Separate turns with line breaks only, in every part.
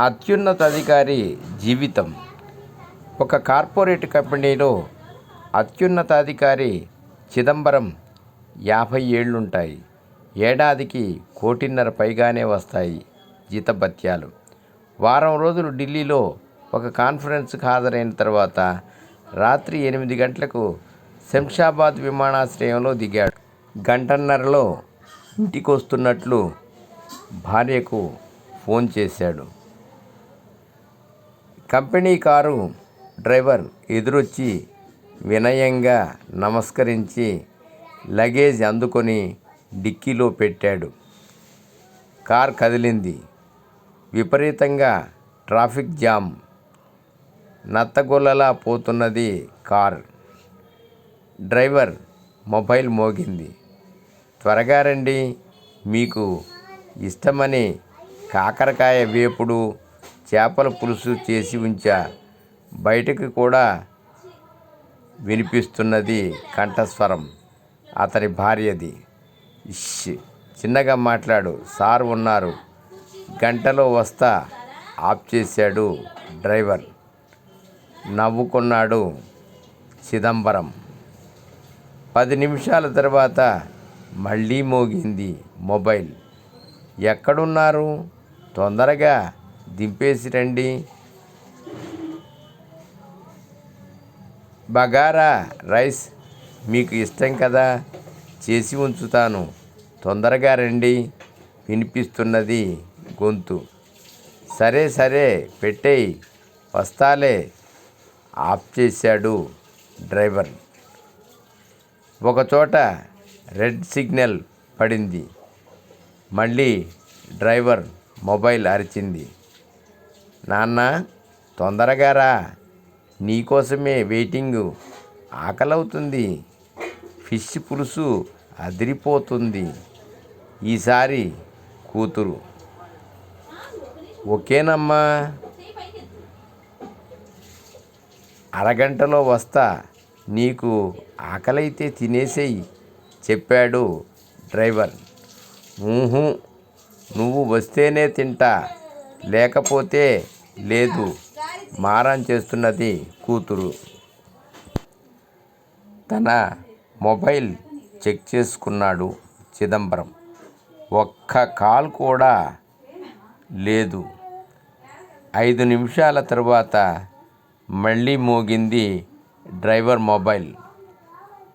అత్యున్నతాధికారి జీవితం. ఒక కార్పొరేట్ కంపెనీలో అత్యున్నతాధికారి చిదంబరం యాభై ఏళ్ళుంటాయి. ఏడాదికి కోటిన్నర పైగానే వస్తాయి జీతభత్యాలు. వారం రోజులు ఢిల్లీలో ఒక కాన్ఫరెన్స్కి హాజరైన తర్వాత రాత్రి ఎనిమిది గంటలకు శంషాబాద్ విమానాశ్రయంలో దిగాడు. గంటన్నరలో ఇంటికి వస్తున్నట్లు భార్యకు ఫోన్ చేశాడు. కంపెనీ కారు డ్రైవర్ ఎదురొచ్చి వినయంగా నమస్కరించి లగేజ్ అందుకొని డిక్కీలో పెట్టాడు. కార్ కదిలింది. విపరీతంగా ట్రాఫిక్ జామ్. నత్తగొల్లలా పోతున్నది కార్. డ్రైవర్ మొబైల్ మోగింది. త్వరగా రండి మీకు ఇష్టమని కాకరకాయ వేపుడు చేపల పులుసు చేసి ఉంచా. బయటకు కూడా వినిపిస్తున్నది కంఠస్వరం. అతని భార్యది. ఇష్ చిన్నగా మాట్లాడు. సార్ ఉన్నారు. గంటలో వస్తా. ఆఫ్ చేశాడు డ్రైవర్. నవ్వుకున్నాడు చిదంబరం. పది నిమిషాల తర్వాత మళ్ళీ మోగింది మొబైల్. ఎక్కడున్నారు? తొందరగా దింపేసి రండి. బగారా రైస్ మీకు ఇష్టం కదా? చేసి ఉంచుతాను. తొందరగా రండి. వినిపిస్తున్నది గొంతు. సరే సరే పెట్టేయి. వస్తాలే. ఆఫ్ చేశాడు డ్రైవర్. ఒకచోట రెడ్ సిగ్నల్ పడింది. మళ్ళీ డ్రైవర్ మొబైల్ అరిచింది. నాన్న తొందరగా రా. నీకోసమే వెయిటింగ్. ఆకలవుతుంది. ఫిష్ పులుసు అదిరిపోతుంది. ఈసారి కూతురు. ఓకేనమ్మా. అరగంటలో వస్తా. నీకు ఆకలైతే తినేసేయి చెప్పాడు డ్రైవర్. ఊహు నువ్వు వస్తేనే తింటా. లేకపోతే లేదు. మారం చేస్తున్నది కూతురు. తన మొబైల్ చెక్ చేసుకున్నాడు చిదంబరం. ఒక్క కాల్ కూడా లేదు. ఐదు నిమిషాల తరువాత మళ్ళీ మోగింది డ్రైవర్ మొబైల్.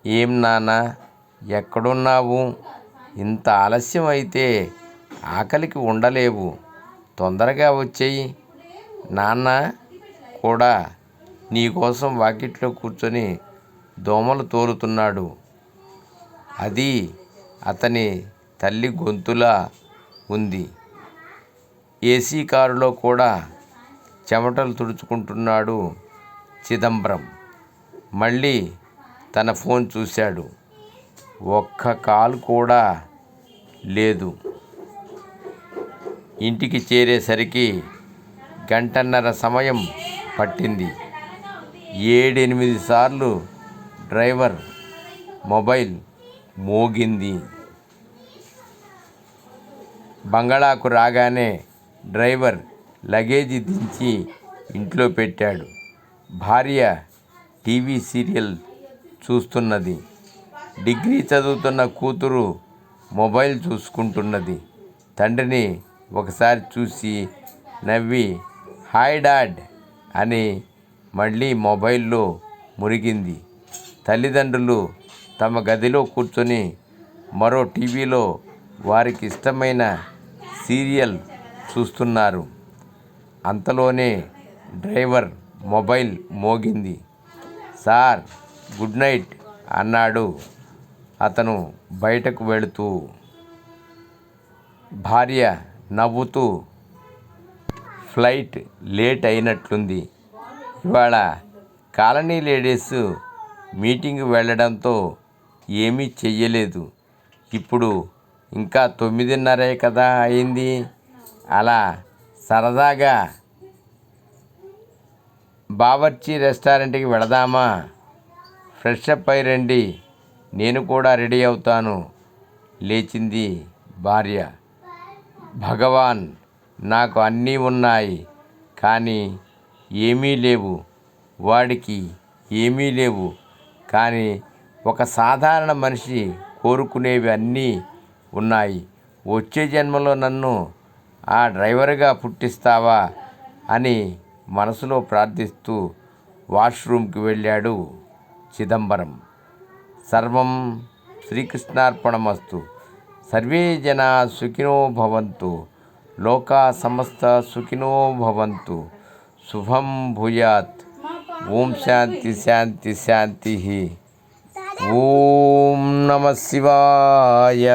ఏం నానా ఎక్కడున్నావు? ఇంత ఆలస్యం అయితే ఆకలికి ఉండలేవు. తొందరగా వచ్చేయి. నాన్న కూడా నీకోసం వాకిట్లో కూర్చొని దోమలు తోలుతున్నాడు. అది అతని తల్లి గొంతులా ఉంది. ఏసీ కారులో కూడా చెమటలు తుడుచుకుంటున్నాడు చిదంబరం. మళ్ళీ తన ఫోన్ చూశాడు. ఒక్క కాల్ కూడా లేదు. ఇంటికి చేరేసరికి గంటన్నర సమయం పట్టింది. ఏడెనిమిది సార్లు డ్రైవర్ మొబైల్ మోగింది. బంగళాకు రాగానే డ్రైవర్ లగేజీ దించి ఇంట్లో పెట్టాడు. భార్య టీవీ సీరియల్ చూస్తున్నది. డిగ్రీ చదువుతున్న కూతురు మొబైల్ చూసుకుంటున్నది. తండ్రిని ఒకసారి చూసి నవ్వి హాయ్ డాడ్ అని మళ్ళీ మొబైల్లో మురిగింది. తల్లిదండ్రులు తమ గదిలో కూర్చొని మరో టీవీలో వారికి ఇష్టమైన సీరియల్ చూస్తున్నారు. అంతలోనే డ్రైవర్ మొబైల్ మోగింది. సార్ గుడ్ నైట్ అన్నాడు అతను బయటకు వెళుతూ. భార్య నవ్వుతూ ఫ్లైట్ లేట్ అయినట్లుంది. ఇవాళ కాలనీ లేడీస్ మీటింగ్ వెళ్ళడంతో ఏమీ చెయ్యలేదు. ఇప్పుడు ఇంకా తొమ్మిదిన్నరే కదా అయింది. అలా సరదాగా బావర్చి రెస్టారెంట్కి వెళదామా? ఫ్రెష్ అప్ అయి రండి. నేను కూడా రెడీ అవుతాను లేచింది భార్య. భగవాన్ నాకు అన్నీ ఉన్నాయి కానీ ఏమీ లేవు. వాడికి ఏమీ లేవు కానీ ఒక సాధారణ మనిషి కోరుకునేవి అన్నీ ఉన్నాయి. వచ్చే జన్మలో నన్ను ఆ డ్రైవర్గా పుట్టిస్తావా అని మనసులో ప్రార్థిస్తూ వాష్రూమ్కి వెళ్ళాడు చిదంబరం. సర్వం శ్రీకృష్ణార్పణమస్తు. सर्वे जना सुखिनो भवन्तु। लोका समस्त सुखिनो भवन्तु। शुभम भूयात्। ओम शांति शांति शांति ही ओम नमः शिवाय।